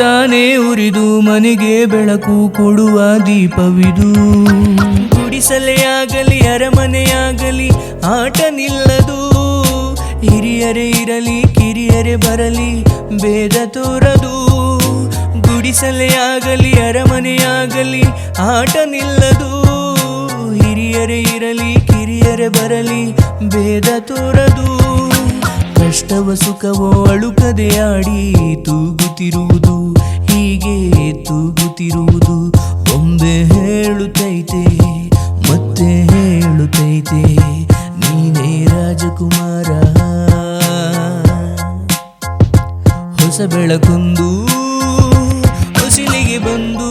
ತಾನೇ ಉರಿದು ಮನೆಗೆ ಬೆಳಕು ಕೊಡುವ ದೀಪವಿದು. ಗುಡಿಸಲೆಯಾಗಲಿ, ಅರಮನೆಯಾಗಲಿ ಆಟ ನಿಲ್ಲದು ಹಿರಿಯರೇ ಇರಲಿ, ಕಿರಿಯರೇ ಬರಲಿ, ಭೇದ ತೋರದು. ಗುಡಿಸಲೆಯಾಗಲಿ, ಅರಮನೆಯಾಗಲಿ ಆಟ ನಿಲ್ಲದು ಹಿರಿಯರೇ ಇರಲಿ, ಕಿರಿಯರೇ ಬರಲಿ, ಭೇದ ತೋರದು. ಕಷ್ಟವ ಸುಖವೋ ಅಳುಕದೆ ಆಡಿ ತೂಗುತ್ತಿರುವುದು. ತೂಗುತ್ತಿರುವುದು ಬೊಂಬೆ ಹೇಳುತ್ತೈತೆ, ಮತ್ತೆ ಹೇಳುತ್ತೈತೆ, ನೀನೇ ರಾಜಕುಮಾರ. ಹೊಸ ಬೆಳಕೊಂದು ಹೊಸಿಲಿಗೆ ಬಂದು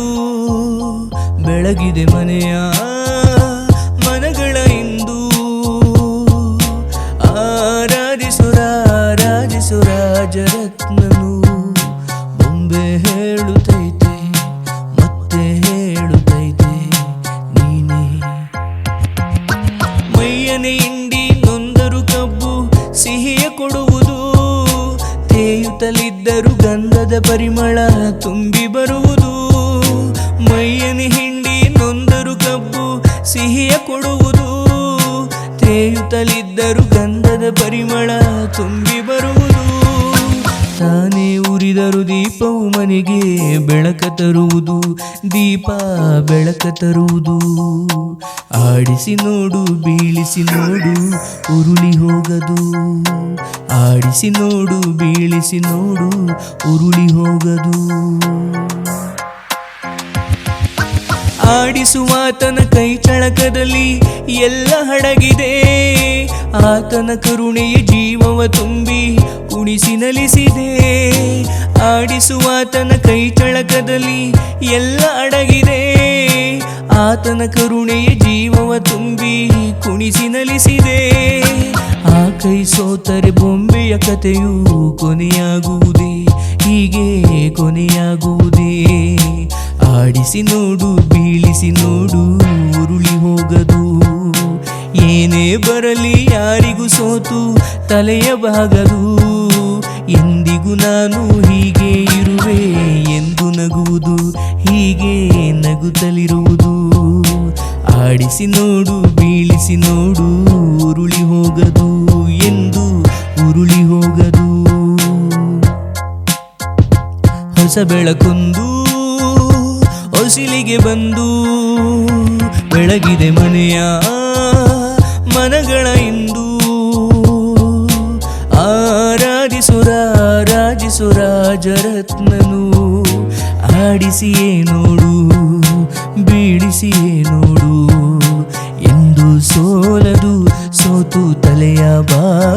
ಬೆಳಗಿದೆ ಮನೆಯ ಮನಗಳ ಇಂದು. ಆರಾಧಿಸುರಾರಾಧಿಸುರಾಜರತ್ನನು ಬೊಂಬೆ ಹೇಳುತ್ತೈತೆ. ಮೈಯನೆ ಇಂಡಿ ನೊಂದರು ಕಬ್ಬು ಸಿಹಿಯ ಕೊಡುವುದು. ತೇಯುತ್ತಲಿದ್ದರು ಗಂಧದ ಪರಿಮಳ ತುಂಬಿ ಬರುವುದು. ಮೈಯನಿ ಹಿಂಡಿ ನೊಂದರು ಕಬ್ಬು ಸಿಹಿಯ ಕೊಡುವುದು. ತೇಯುತ್ತಲಿದ್ದರು ಗಂಧದ ಪರಿಮಳ ತುಂಬಿ ಬರುವುದು. ತಾನೇ ಉರಿದರು ದೀಪವು ಮನೆಗೆ ಬೆಳಕ ತರುವುದು. ದೀಪ ಬೆಳಕ ತರುವುದು. ಆಡಿಸಿ ನೋಡು, ಬೀಳಿಸಿ ನೋಡು, ಉರುಳಿ ಹೋಗದು. ಆಡಿಸಿ ನೋಡು, ಬೀಳಿಸಿ ನೋಡು, ಉರುಳಿ ಹೋಗದು. ಆಡಿಸುವಾತನ ಕೈ ಚಳಕದಲ್ಲಿ ಎಲ್ಲ ಹಡಗಿದೆ. ಆತನ ಕರುಣೆಯ ಜೀವವ ತುಂಬಿ ಉಣಿಸಿ ನಲಿಸಿದೆ. ಆಡಿಸುವಾತನ ಕೈ ಚಳಕದಲ್ಲಿ ಎಲ್ಲ ಅಡಗಿದೆ ಆತನ ಕರುಣೆಯ ಜೀವವ ತುಂಬಿ ಕುಣಿಸಿ ನಲಿಸಿದೆ. ಆ ಕೈ ಸೋತರೆ ಬೊಂಬೆಯ ಕಥೆಯೂ ಕೊನೆಯಾಗುವುದೇ, ಹೀಗೆ ಕೊನೆಯಾಗುವುದೇ. ಆಡಿಸಿ ನೋಡು, ಬೀಳಿಸಿ ನೋಡು, ಉರುಳಿ ಹೋಗದು. ಏನೇ ಬರಲಿ ಯಾರಿಗೂ ಸೋತು, ತಲೆಯ ಬಾಗದು. ಎಂದಿಗೂ ನಾನು ಹೀಗೆ ಇರುವೆ ಎಂದು ನಗುವುದು, ಹೀಗೆ ನಗುತ್ತಲಿರುವುದು. ಆಡಿಸಿ ನೋಡು, ಬೀಳಿಸಿ ನೋಡು, ಉರುಳಿ ಹೋಗದು ಎಂದು ಉರುಳಿ ಹೋಗದು. ಹೊಸ ಬೆಳಕೊಂದು ಹೊಸಿಲಿಗೆ ಬಂದು ಬೆಳಗಿದೆ ಮನೆಯ ಮನಗಳ ಇಂದು. ಆರಾಧಿಸುರಾರಾಜಿಸುರಾಜರತ್ನನು ಆಡಿಸಿಯೇ ನೋಡು ಬೀಳಿಸಿಯೇ ನೋಡು. ಎಂದು ಸೋಲದು ಸೋತು ತಲೆಯ ಬಾ